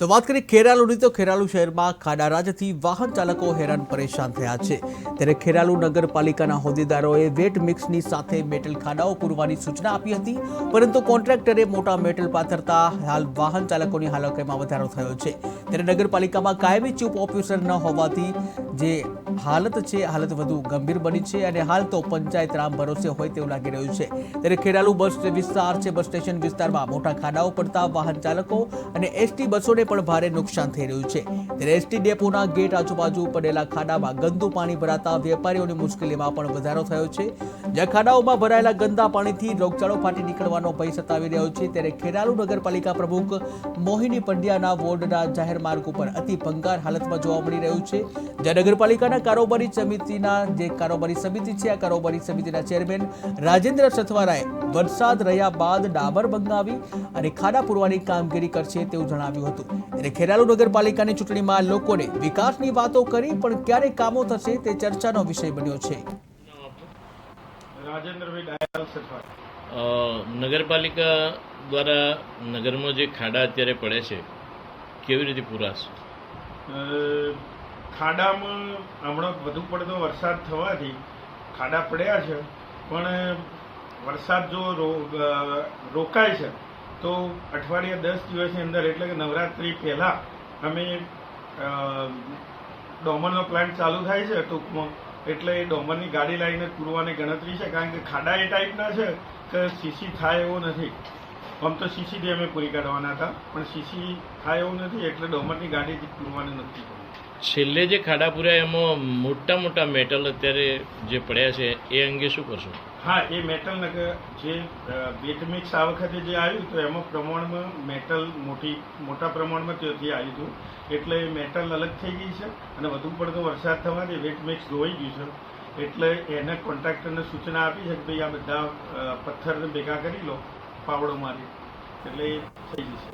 તો વાત કરીએ ખેરાલુની, તો ખેરાલુ શહેરમાં ખાડારાજથી વાહન ચાલકો હેરાન પરેશાન થયા છે. ત્યારે ખેરાલુ નગરપાલિકાના હોદ્દેદારોએ વેટ મિક્સની સાથે મેટલ ખાડાઓ પૂરવાની સૂચના આપી હતી, પરંતુ કોન્ટ્રાક્ટરે મોટા મેટલ પાથરતા હાલ વાહન ચાલકોની હાલતમાં વધારો થયો છે. ત્યારે નગરપાલિકામાં કાયમી ચૂપ ઓફિસર ન હોવાથી જે હાલત છે, હાલત વધુ ગંભીર બની છે અને હાલ તો પંચાયત રામ ભરોસે હોય તેવું લાગી રહ્યું છે. ત્યારે ખેરાલુ બસ વિસ્તાર છે, બસ સ્ટેશન વિસ્તારમાં મોટા ખાડાઓ પડતા વાહન ચાલકો અને એસટી બસોને પણ ભારે નુકસાન થઈ રહ્યું છે. ત્યારે એસટી ડેપોના ગેટ આજુબાજુ પડેલા ખાડામાં ગંદુ પાણી ભરાતા વેપારીઓની મુશ્કેલીમાં પણ વધારો થયો છે. જ્યાં ખાડાઓમાં ભરાયેલા ગંદા પાણીથી રોગચાળો ફાટી નીકળવાનો ભય સતાવી રહ્યો છે, ત્યારે ખેરાલુ નગરપાલિકા પ્રમુખ મોહિની પંડ્યાના વોર્ડના જાહેર માર્ગ ઉપર અતિ ભંગાર હાલતમાં જોવા મળી રહ્યું છે. જ્યાં નગરપાલિકાના કારોબારી સમિતિના જે કારોબારી સમિતિ છે, આ કારોબારી સમિતિના ચેરમેન રાજેન્દ્ર સથવારાએ વરસાદ રહ્યા બાદ ડાબર બંગાવી અને ખાડા પૂરવાની કામગીરી કરશે તેવું જણાવ્યું હતું. એટલે ખેરાલુ નગરપાલિકાની ચૂંટણીમાં લોકોને વિકાસની વાતો કરી પણ ક્યારે કામો થશે તે ચર્ચાનો વિષય બન્યો છે. નગરપાલિકા દ્વારા નગરમાં જે ખાડા અત્યારે પડે છે કેવી રીતે પૂરાશે ખાડામાં હમણાં વધુ પડતો વરસાદ થવાથી ખાડા પડ્યા છે પણ વરસાદ જો રો- રોકાય છે તો અઠવાડિયા દસ દિવસની અંદર એટલે કે નવરાત્રિ પહેલાં અમે ડોમરનો પ્લાન્ટ ચાલુ થાય છે ટૂંકમાં. એટલે એ ડોમરની ગાડી લાવીને પૂરવાની ગણતરી છે. કારણ કે ખાડા એ ટાઈપના છે કે સીસી થાય એવો નથી. આમ તો સીસીથી અમે પૂરી કાઢવાના હતા પણ સીસી થાય એવું નથી એટલે ડોમરની ગાડીથી પૂરવાની નથી છેલ્લે જે ખાડા પૂર્યા એમાં મોટા મોટા મેટલ અત્યારે જે પડ્યા છે એ અંગે શું કરશો? હા એ મેટલ જે બેટ મિક્સ આ વખતે જે આવ્યું તો એમાં પ્રમાણમાં મેટલ મોટી મોટા પ્રમાણમાં ત્યાંથી આવ્યું હતું એટલે એ મેટલ અલગ થઈ ગઈ છે અને વધુ પડતો વરસાદ થવાથી વેટ મિક્સ ધોવાઈ ગયું છે. એટલે એને કોન્ટ્રાક્ટરને સૂચના આપી છે કે ભાઈ આ બધા પથ્થરને ભેગા કરી લો. પાવડો મારી એટલે એ થઈ જશે.